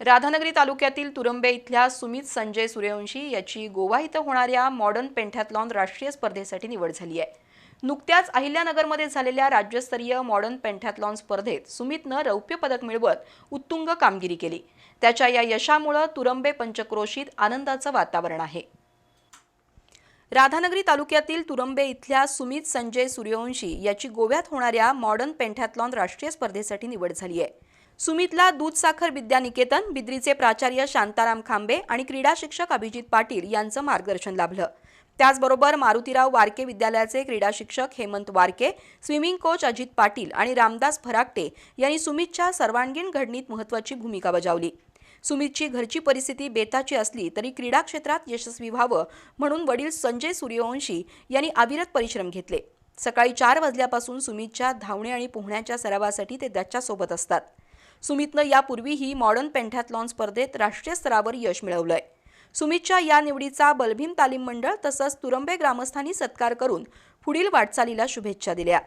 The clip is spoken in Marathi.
राधानगरी तालुक्यातील तुरंबे इथल्या सुमित संजय सूर्यवंशी याची गोवा इथं होणाऱ्या मॉडर्न पेंथॅथलॉन राष्ट्रीय स्पर्धेसाठी निवड झाली आहे. नुकत्याच अहिल्यानगरमध्ये झालेल्या राज्यस्तरीय मॉडर्न पेंथॅथलॉन स्पर्धेत सुमितनं रौप्य पदक मिळवत उत्तुंग कामगिरी केली. त्याच्या या यशामुळं तुरंबे पंचक्रोशीत आनंदाचं वातावरण आहे. राधानगरी तालुक्यातील तुरंबे इथल्या सुमित संजय सूर्यवंशी याची गोव्यात होणाऱ्या मॉडर्न पेंटॅथलॉन राष्ट्रीय स्पर्धेसाठी निवड झाली आहे. सुमितला दूधसाखर विद्यानिकेतन बिद्रीचे प्राचार्य शांताराम खांबे आणि क्रीडा शिक्षक अभिजित पाटील यांचं मार्गदर्शन लाभलं. त्याचबरोबर मारुतीराव वारके विद्यालयाचे क्रीडा शिक्षक हेमंत वारके स्विमिंग कोच अजित पाटील आणि रामदास फराकटे यांनी सुमितच्या सर्वांगीण घडणीत महत्त्वाची भूमिका बजावली. सुमितची घरची परिस्थिती बेताची असली तरी क्रीडा क्षेत्रात यशस्वी व्हावं म्हणून वडील संजय सूर्यवंशी यांनी अविरत परिश्रम घेतले. सकाळी चार वाजल्यापासून सुमितच्या धावणे आणि पोहण्याच्या सरावासाठी ते त्याच्यासोबत असतात. सुमितनं यापूर्वीही मॉडर्न पेंठॅथलॉन स्पर्धेत राष्ट्रीय स्तरावर यश मिळवलंय. सुमितच्या या निवडीचा बलभीम तालीम मंडळ तसंच तुरंबे ग्रामस्थांनी सत्कार करून पुढील वाटचालीला शुभेच्छा दिल्या.